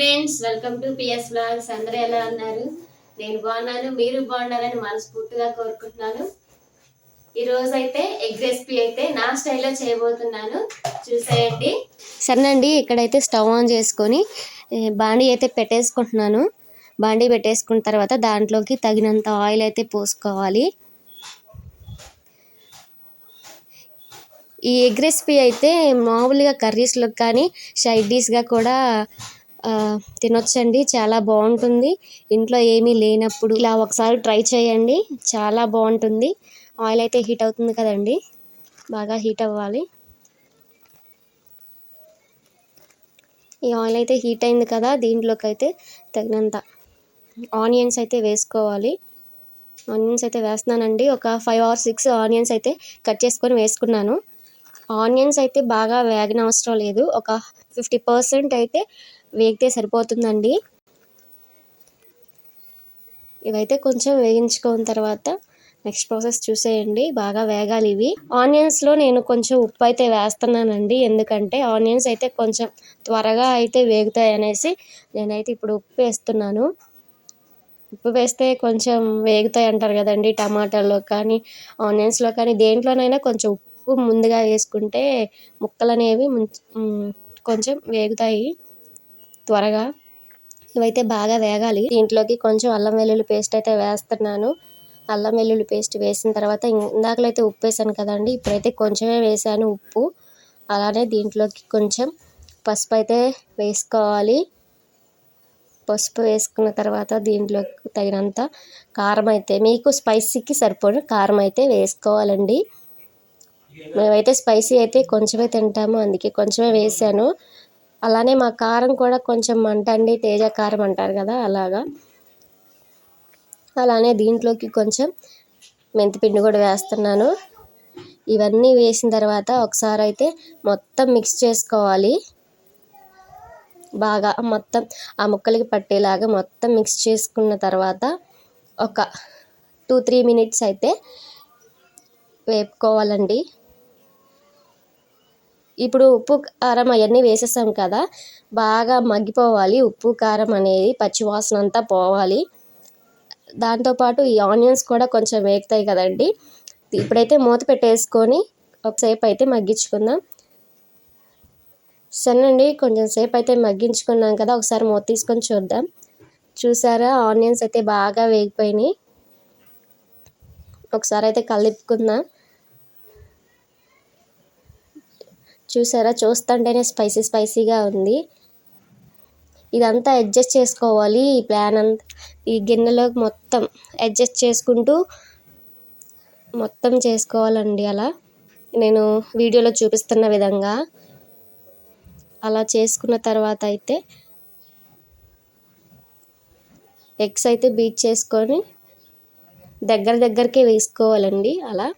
Friends welcome to P S blogs అందరూ ఎలా ఉన్నారు? నేను బాగున్నాను మీరు బాగున్నారని మనస్ఫూర్తిగా కోరుకుంటున్నాను. ఈ రోజు అయితే ఎగ్ రెసిపీ అయితే నా స్టైల్లో చేయబోతున్నాను. చూసేయండి. సరేనండి ఇక్కడైతే స్టవ్ ఆన్ చేసుకొని బాండీ అయితే పెట్టేసుకుంటున్నాను. బాండీ పెట్టేసుకున్న తర్వాత దాంట్లోకి తగినంత ఆయిల్ అయితే పోసుకోవాలి. ఈ ఎగ్ రెసిపీ అయితే మామూలుగా కర్రీస్లో కానీ సైడ్ డిష్గా కూడా తినొచ్చండి. చాలా బాగుంటుంది. ఇంట్లో ఏమీ లేనప్పుడు ఇలా ఒకసారి ట్రై చేయండి. చాలా బాగుంటుంది. ఆయిల్ అయితే హీట్ అవుతుంది కదండి. బాగా హీట్ అవ్వాలి. ఈ ఆయిల్ అయితే హీట్ అయింది కదా దీంట్లోకి అయితే తగినంత ఆనియన్స్ అయితే వేసుకోవాలి. ఆనియన్స్ అయితే వేస్తున్నానండి. ఒక ఫైవ్ ఆర్ సిక్స్ ఆనియన్స్ అయితే కట్ చేసుకొని వేసుకున్నాను. ఆనియన్స్ అయితే బాగా వేగన అవసరం లేదు. ఒక ఫిఫ్టీ పర్సెంట్ అయితే వేగితే సరిపోతుందండి. ఇవైతే కొంచెం వేగించుకున్న తర్వాత నెక్స్ట్ ప్రాసెస్ చూసేయండి. బాగా వేగాలి ఇవి. ఆనియన్స్లో నేను కొంచెం ఉప్పు అయితే వేస్తున్నానండి. ఎందుకంటే ఆనియన్స్ అయితే కొంచెం త్వరగా అయితే వేగుతాయి అనేసి నేనైతే ఇప్పుడు ఉప్పు వేస్తున్నాను. ఉప్పు వేస్తే కొంచెం వేగుతాయి అంటారు కదండి టమాటాలో కానీ ఆనియన్స్లో కానీ. దేంట్లోనైనా కొంచెం ఉప్పు ముందుగా వేసుకుంటే ముక్కలు అనేవి కొంచెం వేగుతాయి. త్వరగా. ఇవైతే బాగా వేగాలి. దీంట్లోకి కొంచెం అల్లం వెల్లుల్లి పేస్ట్ అయితే వేస్తున్నాను. అల్లం వెల్లుల్లి పేస్ట్ వేసిన తర్వాత ఇం- ఇందాకలో అయితే ఉప్పు వేసాను కదండి ఇప్పుడైతే కొంచెమే వేసాను ఉప్పు. అలానే దీంట్లోకి కొంచెం పసుపు అయితే వేసుకోవాలి. పసుపు వేసుకున్న తర్వాత దీంట్లో తగినంత కారం అయితే మీకు స్పైసీకి సరిపడిన కారం అయితే వేసుకోవాలండి. మేమైతే స్పైసీ అయితే కొంచెమే తింటాము అందుకే కొంచెమే వేసాను. అలానే మా కారం కూడా కొంచెం మంటండి తేజ కారం అంటారు కదా అలాగా. అలానే దీంట్లోకి కొంచెం మెంతిపిండి కూడా వేస్తున్నాను. ఇవన్నీ వేసిన తర్వాత ఒకసారి అయితే మొత్తం మిక్స్ చేసుకోవాలి. బాగా మొత్తం ఆ ముక్కలకి పట్టేలాగా మొత్తం మిక్స్ చేసుకున్న తర్వాత ఒక టూ త్రీ మినిట్స్ అయితే వేపుకోవాలండి. ఇప్పుడు ఉప్పు కారం అవన్నీ వేసేసాం కదా. బాగా మగ్గిపోవాలి. ఉప్పు కారం అనేది పచ్చివాసన అంతా పోవాలి. దాంతోపాటు ఈ ఆనియన్స్ కూడా కొంచెం వేగుతాయి కదండి. ఇప్పుడైతే మూత పెట్టేసుకొని ఒకసేపు అయితే మగ్గించుకుందాం. సరేనండి కొంచెం సేపు అయితే మగ్గించుకున్నాం కదా. ఒకసారి మూత తీసుకొని చూద్దాం. చూసారా ఆనియన్స్ అయితే బాగా వేగిపోయినాయి. ఒకసారి అయితే కలిపుకుందాం. చూసారా? చూస్తుంటేనే స్పైసీ స్పైసీగా ఉంది. ఇదంతా అడ్జస్ట్ చేసుకోవాలి ఈ ప్లాన్ అంతా. ఈ గిన్నెలో మొత్తం అడ్జస్ట్ చేసుకుంటూ మొత్తం చేసుకోవాలండి అలా. నేను వీడియోలో చూపిస్తున్న విధంగా అలా చేసుకున్న తర్వాత అయితే ఎగ్స్ అయితే బీట్ చేసుకొని దగ్గర దగ్గరకే వేసుకోవాలండి అలా.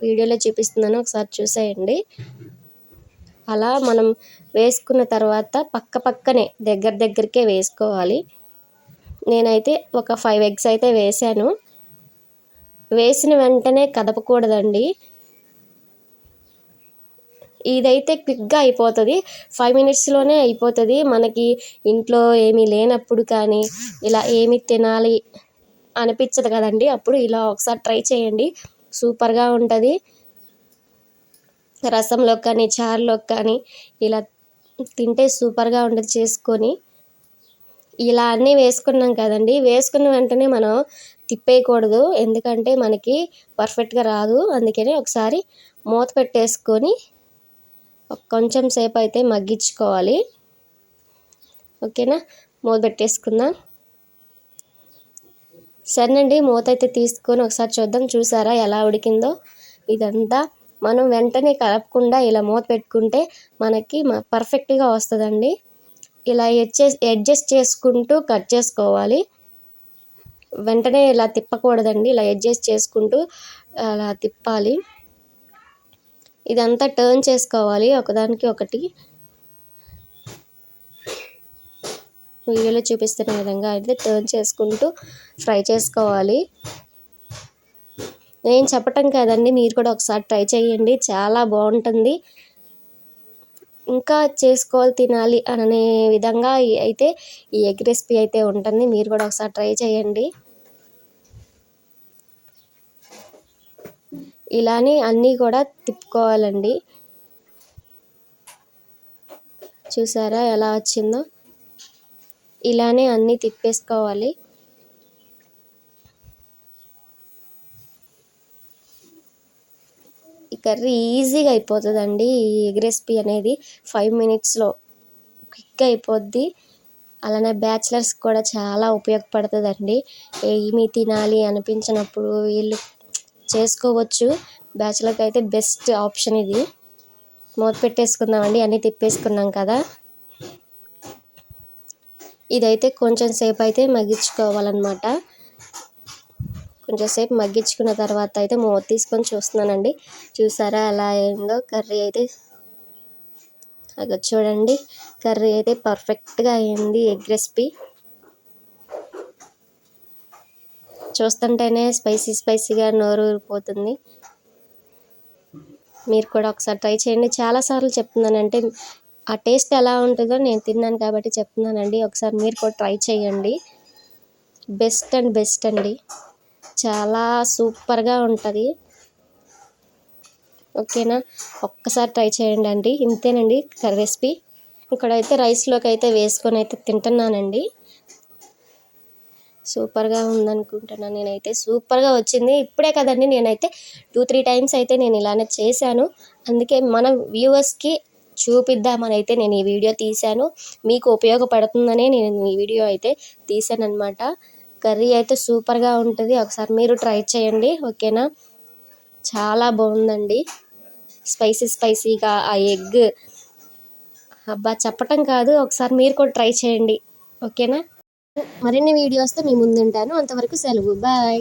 వీడియోలో చూపిస్తున్నాను ఒకసారి చూసేయండి. అలా మనం వేసుకున్న తర్వాత పక్క పక్కనే దగ్గర దగ్గరికే వేసుకోవాలి. నేనైతే ఒక ఫైవ్ ఎగ్స్ అయితే వేసాను. వేసిన వెంటనే కదపకూడదండి. ఇదైతే క్విక్గా అయిపోతుంది. ఫైవ్ మినిట్స్లోనే అయిపోతుంది. మనకి ఇంట్లో ఏమీ లేనప్పుడు కానీ ఇలా ఏమి తినాలి అనిపించదు కదండి. అప్పుడు ఇలా ఒకసారి ట్రై చేయండి. సూపర్గా ఉంటుంది. రసంలో కానీ చారులో కానీ ఇలా తింటే సూపర్గా ఉంటుంది చేసుకొని. ఇలా అన్నీ వేసుకున్నాం కదండి. వేసుకున్న వెంటనే మనం తిప్పేయకూడదు. ఎందుకంటే మనకి పర్ఫెక్ట్గా రాదు. అందుకని ఒకసారి మూత పెట్టేసుకొని కొంచెం సేపు అయితే మగ్గించుకోవాలి. ఓకేనా? మూత పెట్టేసుకుందాం. సరేనండి. మూత అయితే తీసుకొని ఒకసారి చూద్దాం. చూసారా ఎలా ఉడికిందో? ఇదంతా మనం వెంటనే కలపకుండా ఇలా మూత పెట్టుకుంటే మనకి పర్ఫెక్ట్గా వస్తుందండి. ఇలా అడ్జస్ట్ అడ్జస్ట్ చేసుకుంటూ కట్ చేసుకోవాలి. వెంటనే ఇలా తిప్పకూడదండి. ఇలా అడ్జస్ట్ చేసుకుంటూ అలా తిప్పాలి. ఇదంతా టర్న్ చేసుకోవాలి. ఒకదానికి ఒకటి. వీడియోలో చూపిస్తున్న విధంగా అయితే టర్న్ చేసుకుంటూ ఫ్రై చేసుకోవాలి. నేను చెప్పటం కాదండి మీరు కూడా ఒకసారి ట్రై చేయండి. చాలా బాగుంటుంది. ఇంకా చేసుకోవాలి తినాలి అనే విధంగా అయితే ఈ ఎగ్ రెసిపీ అయితే ఉంటుంది. మీరు కూడా ఒకసారి ట్రై చేయండి. ఇలానే అన్నీ కూడా తిప్పుకోవాలండి. చూసారా ఎలా వచ్చిందో? ఇలానే అన్నీ తిప్పేసుకోవాలి. ఈ కర్రీ ఈజీగా అయిపోతుందండి. ఈ ఎగ్ రెసిపీ అనేది ఫైవ్ మినిట్స్లో క్విక్ అయిపోద్ది. అలానే బ్యాచిలర్స్ కూడా చాలా ఉపయోగపడుతుందండి. ఏమి తినాలి అనిపించినప్పుడు వీళ్ళు చేసుకోవచ్చు. బ్యాచిలర్కి అయితే బెస్ట్ ఆప్షన్ ఇది. మూత పెట్టేసుకుందామండి. అన్నీ తిప్పేసుకున్నాం కదా. ఇదైతే కొంచెం సేపు అయితే మగ్గించుకోవాలన్నమాట. కొంచెంసేపు మగ్గించుకున్న తర్వాత అయితే మూత తీసుకొని చూస్తున్నానండి. చూసారా ఎలా అయిందో? కర్రీ అయితే అది చూడండి. కర్రీ అయితే పర్ఫెక్ట్గా అయింది ఎగ్ రెసిపీ. చూస్తుంటేనే స్పైసీ స్పైసీగా నోరు ఊరిపోతుంది. మీరు కూడా ఒకసారి ట్రై చేయండి. చాలాసార్లు చెప్తున్నానంటే ఆ టేస్ట్ ఎలా ఉంటుందో నేను తిన్నాను కాబట్టి చెప్తున్నానండి. ఒకసారి మీరు కూడా ట్రై చేయండి. బెస్ట్ అండ్ బెస్ట్ అండి. చాలా సూపర్గా ఉంటుంది. ఓకేనా? ఒక్కసారి ట్రై చేయండి అండి. ఇంతేనండి రెసిపీ. ఇక్కడైతే రైస్లోకి అయితే వేసుకొని అయితే తింటున్నానండి. సూపర్గా ఉందనుకుంటున్నాను నేనైతే సూపర్గా వచ్చింది. ఇప్పుడే కదండి నేనైతే టూ త్రీ టైమ్స్ అయితే నేను ఇలానే చేశాను. అందుకే మన వ్యూవర్స్కి చూపిద్దామని అయితే నేను ఈ వీడియో తీశాను. మీకు ఉపయోగపడుతుందనే నేను ఈ వీడియో అయితే తీశాను అనమాట కర్రీ అయితే సూపర్గా ఉంటుంది. ఒకసారి మీరు ట్రై చేయండి. ఓకేనా? చాలా బాగుందండి. స్పైసీ స్పైసీగా ఆ ఎగ్. అబ్బా చెప్పటం కాదు. ఒకసారి మీరు కూడా ట్రై చేయండి. ఓకేనా? మరిన్ని వీడియోస్తో మీ ముందుంటాను. అంతవరకు సెలవు. బాయ్.